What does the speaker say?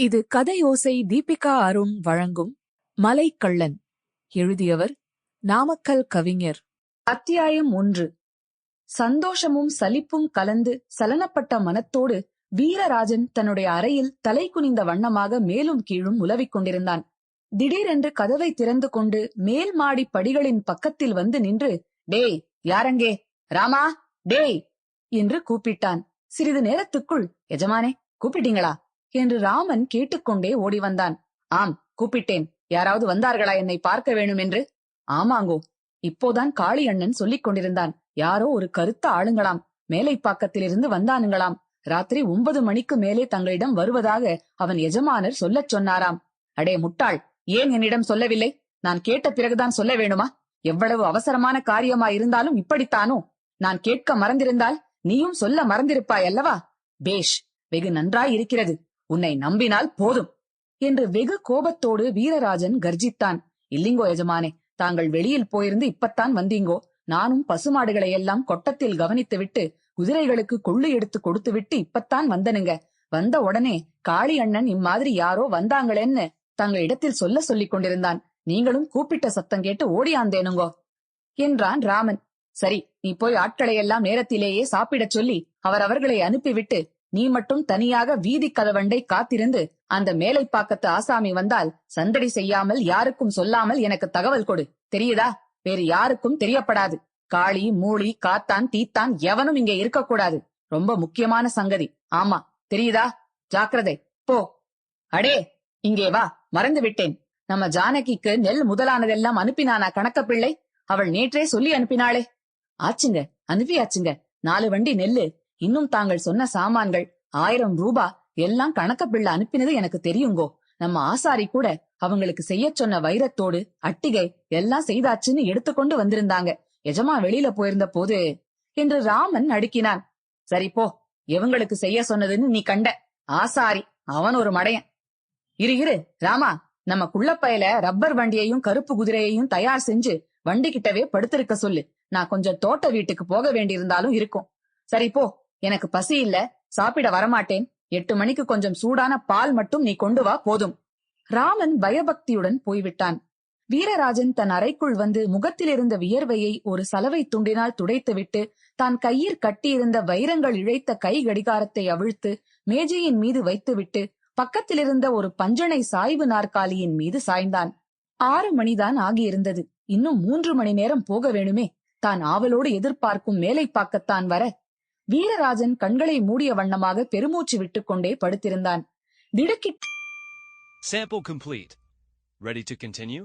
இது கதையோசை தீபிகா அருண் வழங்கும் மலைக்கள்ளன். எழுதியவர் நாமக்கல் கவிஞர். அத்தியாயம் ஒன்று. சந்தோஷமும் சலிப்பும் கலந்து சலனப்பட்ட மனத்தோடு வீரராஜன் தன்னுடைய அறையில் தலை குனிந்த வண்ணமாக மேலும் கீழும் உலவிக் கொண்டிருந்தான். திடீரென்று கதவை திறந்து கொண்டு மேல் மாடி படிகளின் பக்கத்தில் வந்து நின்று டேய் யாரங்கே? ராமா? டேய்! என்று கூப்பிட்டான். சிறிது நேரத்துக்குள் எஜமானே கூப்பிட்டீங்களா? என்று ராமன் கேட்டுக்கொண்டே ஓடி வந்தான் ஆம் கூப்பிட்டேன். யாராவது வந்தார்களா என்னை பார்க்க வேணும் என்று ஆமாங்கோ. இப்போதான் காளி அண்ணன் சொல்லிக் கொண்டிருந்தான். யாரோ ஒரு கருத்த ஆளுங்களாம். மேலைப்பாக்கத்திலிருந்து வந்தானுங்களாம். ராத்திரி ஒன்பது மணிக்கு மேலே தங்களிடம் வருவதாக அவன் எஜமானர் சொல்லச் சொன்னாராம். அடே முட்டாள் ஏன் என்னிடம் சொல்லவில்லை? நான் கேட்ட பிறகுதான் சொல்ல வேணுமா? எவ்வளவு அவசரமான காரியமா இருந்தாலும் இப்படித்தானோ? நான் கேட்க மறந்திருந்தால் நீயும் சொல்ல மறந்திருப்பாய் அல்லவா? பேஷ் வெகு நன்றாய் இருக்கிறது உன்னை நம்பினால் போதும் என்று வெகு கோபத்தோடு வீரராஜன் கர்ஜித்தான். இல்லிங்கோ எஜமானே தாங்கள் வெளியில் போயிருந்து இப்பத்தான் வந்தீங்கோ. நானும் பசுமாடுகளை எல்லாம் கொட்டத்தில் கவனித்துவிட்டு குதிரைகளுக்கு கொள்ளு எடுத்து கொடுத்து விட்டு இப்பத்தான் வந்தனுங்க. வந்த உடனே காளி அண்ணன் இம்மாதிரி யாரோ வந்தாங்களேன்னு தங்கள் இடத்தில் சொல்ல சொல்லிக் கொண்டிருந்தான். நீங்களும் கூப்பிட்ட சத்தம் கேட்டு ஓடியாந்தேனுங்கோ என்றான் ராமன். சரி நீ போய் ஆட்களை எல்லாம் நேரத்திலேயே சாப்பிடச் சொல்லி அவர் அவர்களை அனுப்பிவிட்டு நீ மட்டும் தனியாக வீதி கதவண்டை காத்திருந்து அந்த மேலைப்பாக்கத்து ஆசாமி வந்தால் சந்தடி செய்யாமல் யாருக்கும் சொல்லாமல் எனக்கு தகவல் கொடு. தெரியுதா? வேறு யாருக்கும் தெரியப்படாது. காளி மூளி காத்தான் தீத்தான் எவனும் இங்கே இருக்கக்கூடாது. ரொம்ப முக்கியமான சங்கதி. ஆமா. தெரியுதா? ஜாக்கிரதை. போ. அடே இங்கே வா. மறந்து விட்டேன். நம்ம ஜானகிக்கு நெல் முதலானதெல்லாம் அனுப்பினானா கணக்க பிள்ளை அவள் நேற்றே சொல்லி அனுப்பினாளே. ஆச்சுங்க. அனுப்பியாச்சுங்க. நாலு வண்டி நெல்லு. இன்னும் தாங்கள் சொன்ன சாமான்கள் ஆயிரம் ரூபா எல்லாம் கணக்க பிள்ளை அனுப்பினது எனக்கு தெரியுங்கோ. நம்ம ஆசாரி கூட அவங்களுக்கு செய்ய சொன்ன வைரத்தோடு அட்டிகை எல்லாம் செய்தாச்சுன்னு எடுத்துக்கொண்டு வந்திருந்தாங்க. எஜமா வெளியில போயிருந்த போது என்று ராமன் அடுக்கினான் சரி போ எவங்களுக்கு செய்ய சொன்னதுன்னு நீ கண்ட. ஆசாரி அவன் ஒரு மடையன். இரு இரு ராமா நம்ம குள்ளப்பையில ரப்பர் வண்டியையும் கருப்பு குதிரையையும் தயார் செஞ்சு வண்டி கிட்டவே படுத்திருக்க சொல்லு. நான் கொஞ்சம் தோட்ட வீட்டுக்கு போக வேண்டியிருந்தாலும் இருக்கும். சரி போ எனக்கு பசி இல்ல சாப்பிட வரமாட்டேன். எட்டு மணிக்கு கொஞ்சம் சூடான பால் மட்டும் நீ கொண்டு வா போதும். ராமன் பயபக்தியுடன் போய்விட்டான். வீரராஜன் தன் அறைக்குள் வந்து முகத்தில் இருந்த வியர்வையை ஒரு சலவை துண்டினால் துடைத்துவிட்டு தான் கையில் கட்டியிருந்த வைரங்கள் இழைத்த கை கடிகாரத்தை அவிழ்த்து மேஜையின் மீது வைத்துவிட்டு பக்கத்திலிருந்த ஒரு பஞ்சனை சாய்வு நாற்காலியின் மீது சாய்ந்தான். ஆறு மணிதான் ஆகியிருந்தது. இன்னும் மூன்று மணி நேரம் போக வேணுமே. தான் ஆவலோடு எதிர்பார்க்கும் மேலை பார்க்கத்தான் வர வீரராஜன் கண்களை மூடிய வண்ணமாக பெருமூச்சு விட்டுக்கொண்டே படுத்திருந்தான் திடுக்கிட்டு Sample complete. Ready to continue?